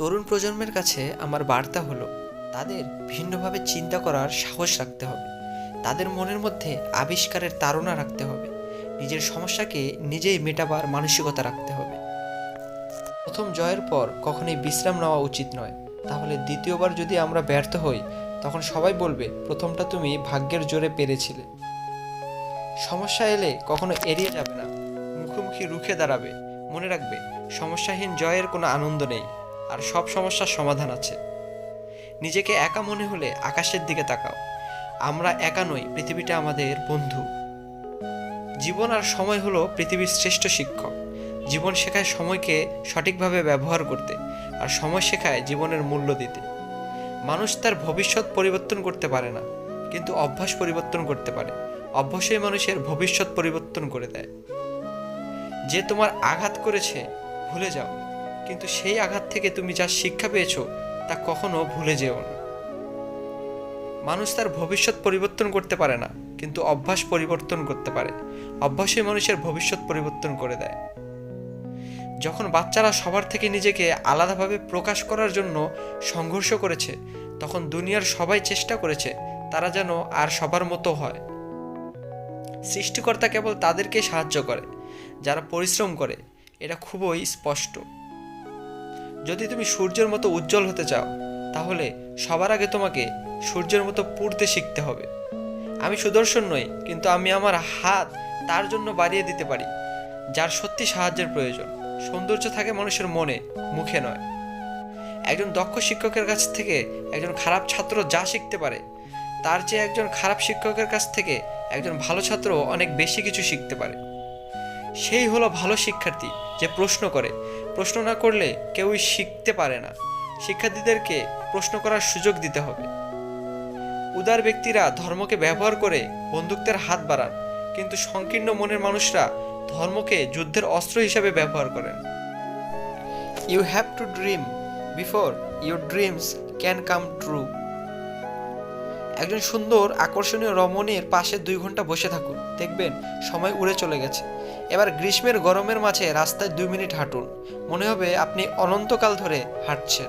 তরুণ প্রজন্মের কাছে আমার বার্তা হলো, তাদের ভিন্নভাবে চিন্তা করার সাহস রাখতে হবে। তাদের মনের মধ্যে আবিষ্কারের তাড়না রাখতে হবে। নিজের সমস্যাকে নিজেই মেটাবার মানসিকতা রাখতে হবে। প্রথম জয়ের পর কখনোই বিশ্রাম নেওয়া উচিত নয়। তাহলে দ্বিতীয়বার যদি আমরা ব্যর্থ হই, তখন সবাই বলবে, প্রথমটা তুমি ভাগ্যের জোরে পেরেছিলে। সমস্যা এলে কখনো এড়িয়ে যাবে না। মুখোমুখি রুখে দাঁড়াবে। মনে রাখবে, সমস্যাহীন জয়ের কোনো আনন্দ নেই। আর সব সমস্যার সমাধান আছে। নিজেকে একা মনে হলে আকাশের দিকে তাকাও। আমরা একা নই, পৃথিবীটা আমাদের বন্ধু। জীবন আর সময় হলো পৃথিবীর শ্রেষ্ঠ শিক্ষক। জীবন শেখায় সময়কে সঠিকভাবে ব্যবহার করতে আর সময় শেখায় জীবনের মূল্য দিতে। মানুষ তার ভবিষ্যৎ পরিবর্তন করতে পারে না, কিন্তু অভ্যাস পরিবর্তন করতে পারে। অভ্যাসই মানুষের ভবিষ্যৎ পরিবর্তন করে দেয়। যে তোমার আঘাত করেছে, ভুলে যাও। কিন্তু সেই আঘাত থেকে তুমি যা শিক্ষা পেয়েছ, তা কখনো ভুলে যেও না। মানুষ তার ভবিষ্যৎ পরিবর্তন করতে পারে না, কিন্তু অভ্যাস পরিবর্তন করতে পারে। অভ্যাসই মানুষের ভবিষ্যৎ পরিবর্তন করে দেয়। যখন বাচ্চারা সবার থেকে নিজেকে আলাদাভাবে প্রকাশ করার জন্য সংঘর্ষ করেছে, তখন দুনিয়ার সবাই চেষ্টা করেছে, তারা যেন আর সবার মতো হয়। সৃষ্টিকর্তা কেবল তাদেরকে সাহায্য করে, যারা পরিশ্রম করে, এটা খুবই স্পষ্ট। যদি তুমি সূর্যের মতো উজ্জ্বল হতে চাও, তাহলে সবার আগে তোমাকে সূর্যের মতো পুড়তে শিখতে হবে। আমি সুদর্শন নই, কিন্তু আমি আমার হাত তার জন্য বাড়িয়ে দিতে পারি, যার সত্যি সাহায্যের প্রয়োজন। সৌন্দর্য থাকে মানুষের মনে, মুখে নয়। একজন দক্ষ শিক্ষকের কাছ থেকে একজন খারাপ ছাত্র যা শিখতে পারে, তার চেয়ে একজন খারাপ শিক্ষকের কাছ থেকে একজন ভালো ছাত্র অনেক বেশি কিছু শিখতে পারে। সেই হলো ভালো শিক্ষার্থী যে প্রশ্ন করে প্রশ্ন না করলে কেউই শিখতে পারে না। শিক্ষার্থীদেরকে প্রশ্ন করার সুযোগ দিতে হবে। উদার ব্যক্তিরা ধর্মকে ব্যবহার করে বন্দুকদের হাত বাড়ান, কিন্তু সংকীর্ণ মনের মানুষরা ধর্মকে যুদ্ধের অস্ত্র হিসাবে ব্যবহার করেন। You have to dream before your dreams can come true একজন সুন্দর, আকর্ষণীয় রমণীর পাশে দুই ঘণ্টা বসে থাকুন। দেখবেন সময় উড়ে চলে গেছে। এবার গ্রীষ্মের গরমের মাঝে রাস্তায় দুই মিনিট হাঁটুন। মনে হবে আপনি অনন্তকাল ধরে হাঁটছেন।